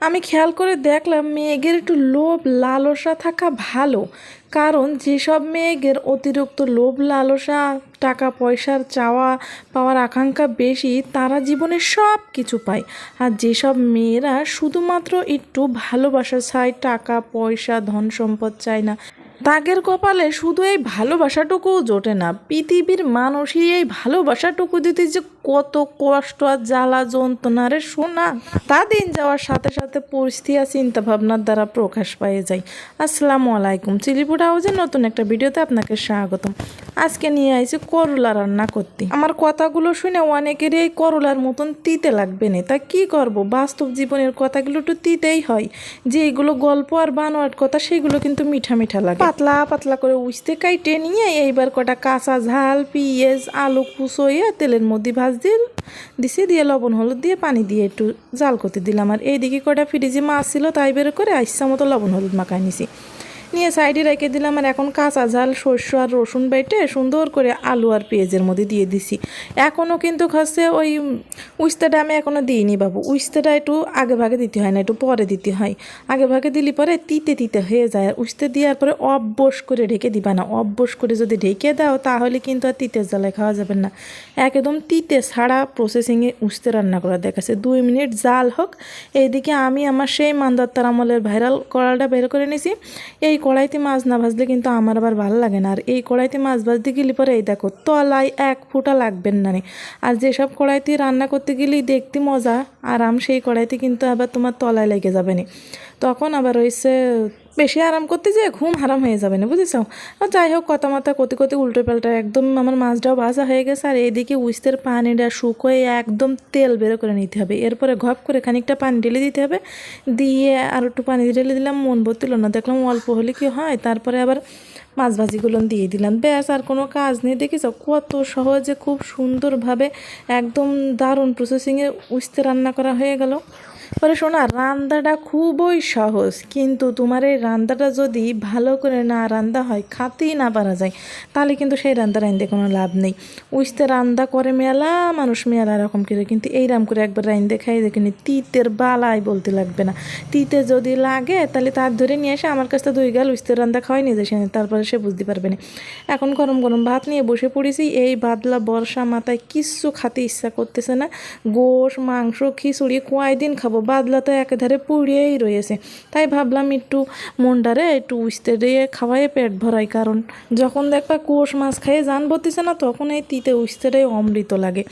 আমি খেয়াল করে দেখলাম মেয়েদের একটু লোভ লালসা থাকা ভালো, কারণ যেসব মেয়েদের অতিরিক্ত লোভ লালসা, টাকা পয়সার চাওয়া পাওয়ার আকাঙ্ক্ষা বেশি, তারা জীবনে সব কিছু পায়। আর যেসব মেয়েরা শুধুমাত্র একটু ভালোবাসা চায়, টাকা পয়সা, ধন সম্পদ চায় না তাগের কপালে শুধু এই ভালোবাসাটুকুও জোটে না, পৃথিবীর মানুষই এই ভালোবাসাটুকু দিতে যে কত কষ্ট আর জ্বালা যন্ত্রণা রে শোনা তা দিন যাওয়ার সাথে সাথে পরিস্থিতি আর চিন্তা ভাবনার দ্বারা প্রকাশ পেয়ে যায়। আসসালামু আলাইকুম। চিলিপুর হাউজের নতুন একটা ভিডিওতে আপনাকে স্বাগতম। আজকে নিয়ে আইছি করলা রান্না করতে। আমার কথাগুলো শুনে অনেকেরই এই করলার মতন তিতে লাগবে না। তা কি করব? বাস্তব জীবনের কথাগুলো একটু তিতেই হয়। যে এগুলো গল্প আর বানোয়ার কথা, সেগুলো কিন্তু মিঠা মিঠা লাগে। পাতলা পাতলা করে উঠতে কাইটে নিয়ে এইবার কটা কাঁচা ঝাল, পেঁয়াজ, আলু কুচোইয়া তেলের মধ্যে ভাজ দিয়ে দিছি। দিয়ে লবণ, হলুদ দিয়ে পানি দিয়ে একটু জাল করতে দিলাম। আর এইদিকে কটা ফ্রিজে মাছ ছিল, তাই বের করে আইসা মতো লবণ, হলুদ মাখাই নিছি। নিয়ে সাইডে রেখে দিলাম আর এখন কাঁচা ঝাল শস্য আর রসুন বেটে সুন্দর করে আলু আর পেঁয়াজের মধ্যে দিয়ে দিছি। এখনও কিন্তু খাচ্ছে ওই উস্তাটা আমি এখনও দিইনি বাবু। উস্তাটা একটু আগে ভাগে দিতে হয় না, একটু পরে দিতে হয়। আগে ভাগে দিলি পরে তিতে তিতে হয়ে যায়। আর উস্তে দেওয়ার পরে অব্বস করে ঢেকে দিবা না। অব্বস করে যদি ঢেকে দাও তাহলে কিন্তু আর তিতের জ্বালায় খাওয়া যাবে না। একদম তিতে ছাড়া প্রসেসিংয়ে উস্তে রান্না করা দেখাচ্ছে। দুই মিনিট জাল হোক। এইদিকে আমি আমার সেই মান্দাত্তার আমলের ভাইরাল কড়াটা বের করে নিছি। এই কড়াইতে মাছ না ভাজলে কিন্তু আমার আবার ভালো লাগে না আর এই কড়াইতে মাছ ভাজতে গেলে পরে এই দেখো তলাই এক ফুটা লাগবেন না। আর যেসব কড়াইতে রান্না করতে গেলেই দেখতে মজা, আরাম সেই কড়াইতে কিন্তু আবার তোমার তলায় লেগে যাবে না তখন আবার হয়েছে বেশি আরাম করতে যেয়ে ঘুম হারাম হয়ে যাবে না, বুঝেছ? যাই হোক কথা মাথা কতি কতি উল্টো পাল্টা একদম আমার মাছটাও ভাজা হয়ে গেছে, আর এইদিকে উস্তের পানিটা শুকোয় একদম তেল বের করে নিতে হবে। এরপরে ঘপ করে খানিকটা পানি ঢেলে দিতে হবে। দিয়ে আর একটু পানি ঢেলে দিলাম, মন ভর্তিল না, দেখলাম অল্প হলে কি হয়? তারপরে আবার মাছ ভাজিগুলো দিয়ে দিলাম। ব্যাস, আর কোনো কাজ নেই দেখিস কত সহজে, খুব সুন্দরভাবে, একদম দারুণ প্রসেসিংয়ে উস্তে রান্না করা হয়ে গেল। পরে শোনা রান্নাটা খুবই সহজ, কিন্তু তোমার এই রান্নাটা যদি ভালো করে না রান্না হয়, খাতেই না পারা যায়, তাহলে কিন্তু সেই রান্না রান্ধে কোনো লাভ নেই। উস্তে রান্না করে মেলা, মানুষ মেলা রকম করে, কিন্তু এইরাম করে একবার রান্ধে খাই দেখিনি তিতের বালাই বলতে লাগবে না। তিতে যদি লাগে, তাহলে তার ধরে নিয়ে এসে আমার কাছে দুই গাল উস্তে রান্না খাওয়াই নিয়ে যাচ্ছে তারপরে সে বুঝতে পারবে না। এখন গরম গরম ভাত নিয়ে বসে পড়েছি, এই বাদলা বর্ষা মাথায় কিচ্ছু খাতে ইচ্ছা করতেছে না। গোশ, মাংস, খিচুড়ি কয়দিন খাব বাদলা তো একেধারে পুড়িয়েই রয়েছে। তাই ভাবলাম একটু মনটারে একটু উস্তে দিয়ে খাওয়াই পেট ভরাই, কারণ যখন দেখবা কোষ মাছ খাইয়ে জান বতিছে না, তখন এই তিতে উস্তেটাই অমৃত লাগে।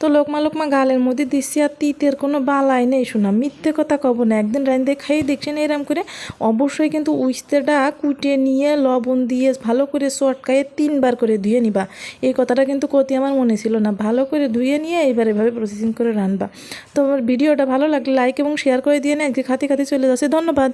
তো লোকমা লোকমা গালের মধ্যে দিচ্ছি আর তিতের কোনো বালাই নেই শোনা, মিথ্যে কথা কব না, একদিন রাইন্দে খাইয়ে দেখছেন এরম করে। অবশ্যই কিন্তু উস্তেটা কুটিয়ে নিয়ে লবণ দিয়ে ভালো করে চটকায়ে তিনবার করে ধুয়ে নিবা। এই কথাটা কিন্তু কতি আমার মনে ছিল না। ভালো করে ধুয়ে নিয়ে এবার এভাবে প্রসেসিং করে রানবা। তো আমার ভিডিওটা ভালো লাগলে লাইক এবং শেয়ার করে দিয়ে না একদিকে খাতে খাতে চলে যাচ্ছে। ধন্যবাদ।